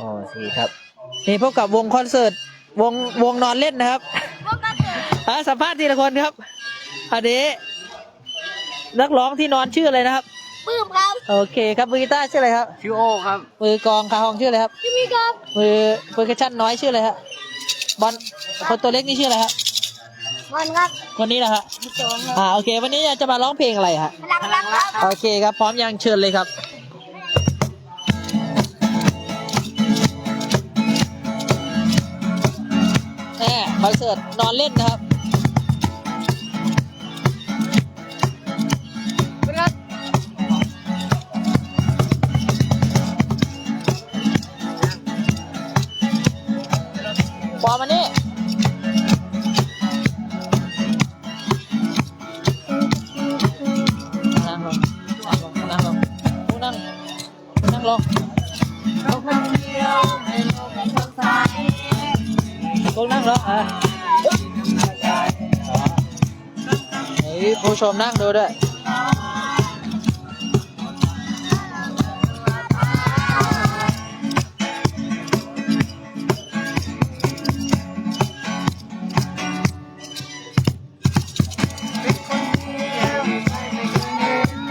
อ๋อสี่ครับ นี่พบกับวงคอนเสิร์ตวงวงนอนเล่นนะครับอะสัมภาษณ์ทีละคนครับอันนี้นักร้องที่นอนชื่ออะไรนะครับปื้มครับโอเคครับมือกีตาร์ชื่ออะไรครับ ชื่อโอครับ มือกลองคาฮองชื่ออะไรครับ พี่มีครับมือเปอร์คัชชั่นน้อยชื่ออะไรครับบอลคนตัวเล็กนี่ชื่ออะไรครับบอลครับคนนี้นะฮะพี่โจงครับอ่าโอเค วันนี้จะมาร้องเพลงอะไรฮะพลังรักครับ โอเคครับพร้อมยังเชิญเลยครับ อนเสิร์ตนอนเล่นนะครับปอมานี่นั่งลงนั่งลงนั่งนั่งลง ลงนั่งลงอะเฮ้ยผู้ชมนั่งดูด้วย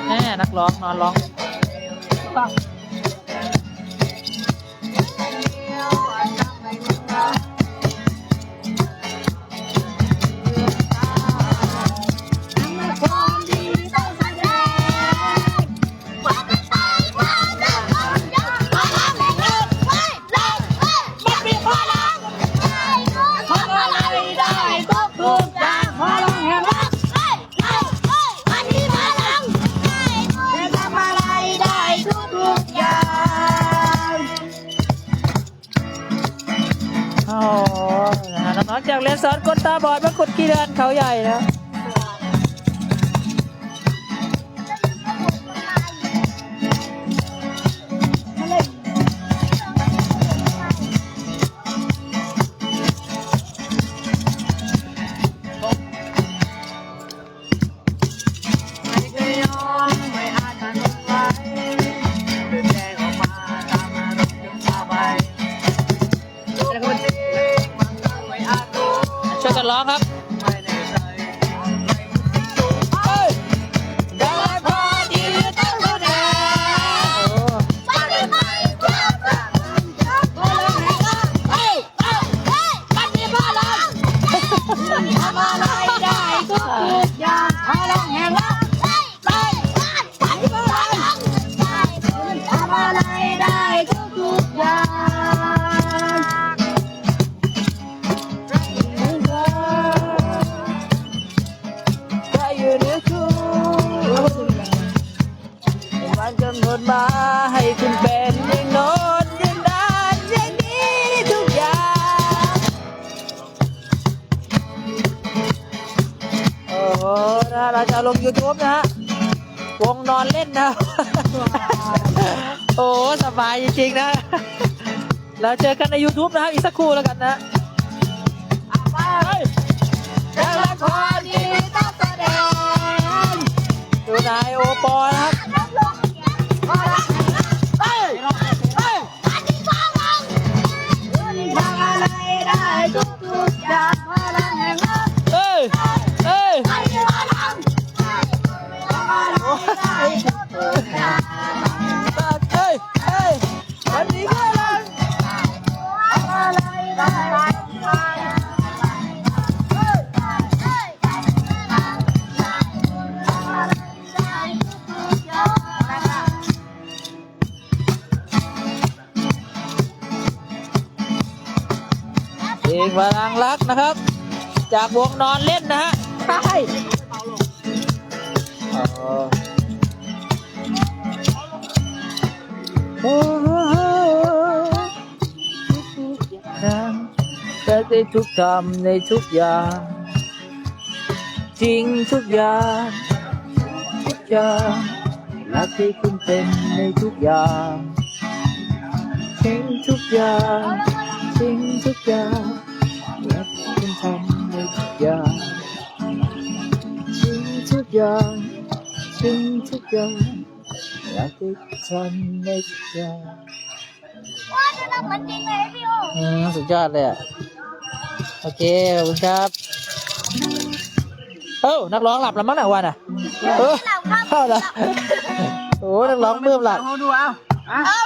แน่นักร้องนอนร้องปัง จากเรียนสอนคนตาบอดมากดกีเดนเขาใหญ่นะ กำหนดมาให้คุณเป็นอย่างโน้นอย่างนั้นอย่างนี้ทุกอย่างโอ้โหนะเราจะลง YouTube นะฮะวงนอนเล่นนะ โอ้โหสบายจริงๆนะ เราเจอกันใน YouTube นะครับอีกสักครู่แล้วกันนะไปแล้วละครดีต้องแสดงดูนายโอปอน งพลังรักนะครับ จากวงนอนเล่นนะฮะใช่โอ้โหทุกอย่างแต่ในทุกทำในทุกอย่างจริงทุกอย่างทุกอย่างรักที่คุณเป็นในทุกอย่างจริงทุกอย่างจริงทุกอย่าง อย่างจริงทุกอย่างรักที่คุณทำในทุกอย่างว้าจะทำเหมือนจริงเลยพี่โออืมสุดยอดเลยอะ โอเคขอบคุณครับ เอ้านักร้องหลับแล้วมั้งน่ะวันอะเออหลับครับเข้าละโอ้นักร้องเบิ่มหลับ เอาดูเอาอะ เอา